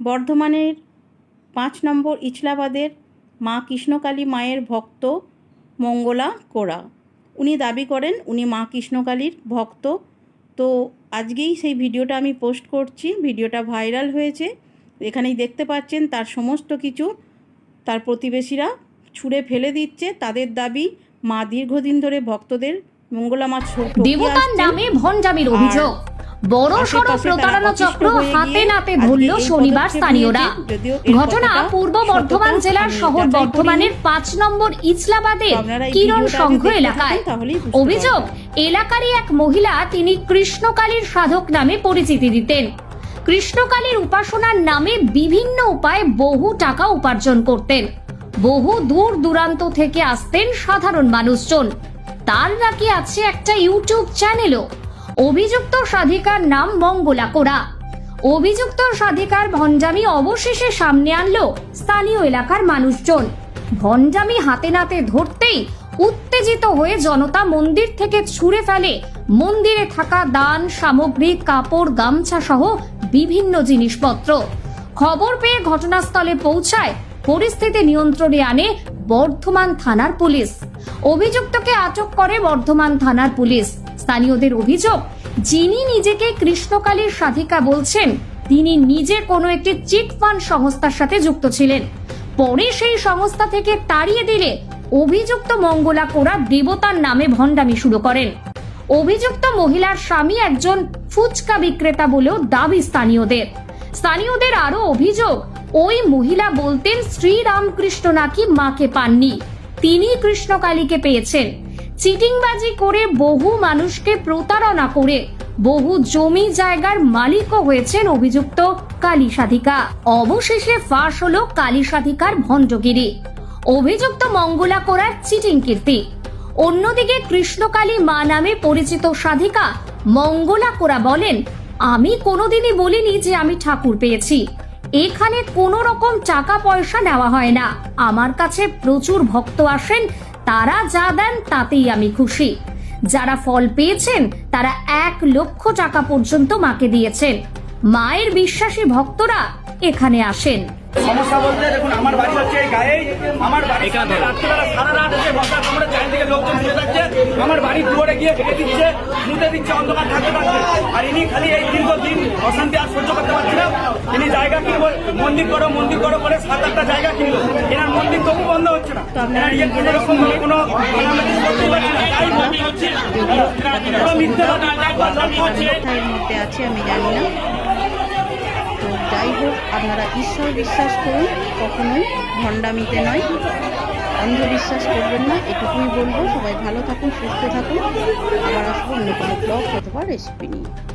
বর্ধমানের পাঁচ নম্বর ইছলাবাদের মা কৃষ্ণকালী মায়ের ভক্ত মঙ্গলা কোরা। উনি দাবি করেন উনি মা কৃষ্ণকালীর ভক্ত। তো আজকেই সেই ভিডিওটা আমি পোস্ট করছি ভিডিওটা ভাইরাল হয়েছে। এখানেই দেখতে পাচ্ছেন তার সমস্ত কিছু। তার প্রতিবেশীরা ছুঁড়ে ফেলে দিচ্ছে। তাদের দাবি মা দীর্ঘদিন ধরে ভক্তদের মঙ্গলা মা ঠকিয়ে দেবতার নামে ভণ্ডামির অভিযোগ। বড় সড়ো প্রতারণা চক্র হাতে নাতে ধরল শনিবার স্থানীয়রা। ঘটনা পূর্ব বর্ধমান জেলার শহর বর্ধমানের পাঁচ নম্বর এই কিরণ সংঘ এলাকায়। অভিযোগ এলাকারই এক মহিলা তিনি কৃষ্ণকালীর সাধক নামে পরিচিতি দিতেন। কৃষ্ণকালীর উপাসনার নামে বিভিন্ন উপায়ে বহু টাকা উপার্জন করতেন। বহু দূর দূরান্ত থেকে আসতেন সাধারণ মানুষজন। তার নাকি আছে একটা ইউটিউব চ্যানেলও। অভিযুক্ত সাধিকার নাম মঙ্গলা কোরা অভিযুক্ত সাধিকার ভঞ্জামি অবশেষে সামনে আনলো স্থানীয় এলাকার মানুষজন। ভঞ্জামি হাতে নাতে ধরতেই উত্তেজিত হয়ে জনতা মন্দির থেকে ছুঁড়ে ফেলে মন্দিরে থাকা দান, সামগ্রী, কাপড়, গামছা সহ বিভিন্ন জিনিসপত্র। খবর পেয়ে ঘটনাস্থলে পৌঁছায় পরিস্থিতি নিয়ন্ত্রণে আনে বর্ধমান থানার পুলিশ। অভিযুক্তকে আটক করে বর্ধমান থানার পুলিশ। স্থানীয়দের অভিযোগ, যিনি নিজেকে কৃষ্ণকালীর সাধিকা বলছেন, তিনি নিজে কোনো একটি চিট ফান্ড সংস্থার সাথে যুক্ত ছিলেন। পরে সেই সংস্থা থেকে তাড়িয়ে দিলে অভিযুক্ত মঙ্গলা কোরা দেবতার নামে ভণ্ডামি শুরু করেন। অভিযুক্ত মহিলার স্বামী একজন ফুচকা বিক্রেতা বলেও দাবি স্থানীয়দের। স্থানীয়দের আরও অভিযোগ, ওই মহিলা বলতেন, শ্রীরামকৃষ্ণ নাকি মাকে পাননি। তিনি কৃষ্ণকালীকে পেয়েছেন। চিটিংবাজি করে বহু মানুষকে প্রতারণা করে। বহু জমি জায়গার মালিকও হয়েছেন অভিযুক্ত কালী সাধিকা। অবশেষে ফাঁস হলো কালী সাধিকার ভণ্ডগিরি। অভিযুক্ত মঙ্গলা করার চিটিং কীর্তি। অন্যদিকে কৃষ্ণকালী মা নামে পরিচিত সাধিকা মঙ্গলা কোরা বলেন, আমি কোনোদিনই বলিনি যে আমি ঠাকুর পেয়েছি। এখানে কোনো রকম টাকা পয়সা নেওয়া হয় না। আমার কাছে প্রচুর ভক্ত আসেন তারা যা দেন তাতেই আমি খুশি। যারা ফল পেয়েছেন তারা এক লক্ষ টাকা পর্যন্ত মাকে দিয়েছেন। মায়ের বিশ্বাসী ভক্তরা এখানে আসেন। সমস্যা বলতে দেখুন আমার বাড়ি হচ্ছে এই গায়েই আমার বাড়ি রাত্রিবেলা সারা রাত বসার সময় চারিদিকে লোকজন শুয়ে থাকছে। আমার বাড়ির দুয়ারে গিয়ে ভেঙে দিচ্ছে মুতে দিচ্ছে অন্ধকার থাকতে থাকতে। আর ইনি খালি এই দীর্ঘদিন অশান্তি আর সহ্য করতে পারছিলাম ইনি জায়গা কিনবো মন্দির করো মন্দির করো বলে সাত আটটা জায়গা কিনলো এনার মন্দির তবু বন্ধ হচ্ছে না তো মধ্যে আছে আমি জানি না। তো যাই হোক, আপনারা ঈশ্বর বিশ্বাস করুন, কখনোই ভণ্ডামিতে নয়। অন্ধবিশ্বাস করবেন না, এটুকুই বলব। সবাই ভালো থাকুন, সুস্থ থাকুন। আবার আসব অন্য কোনো ব্লগ অথবা রেসিপি নিয়ে।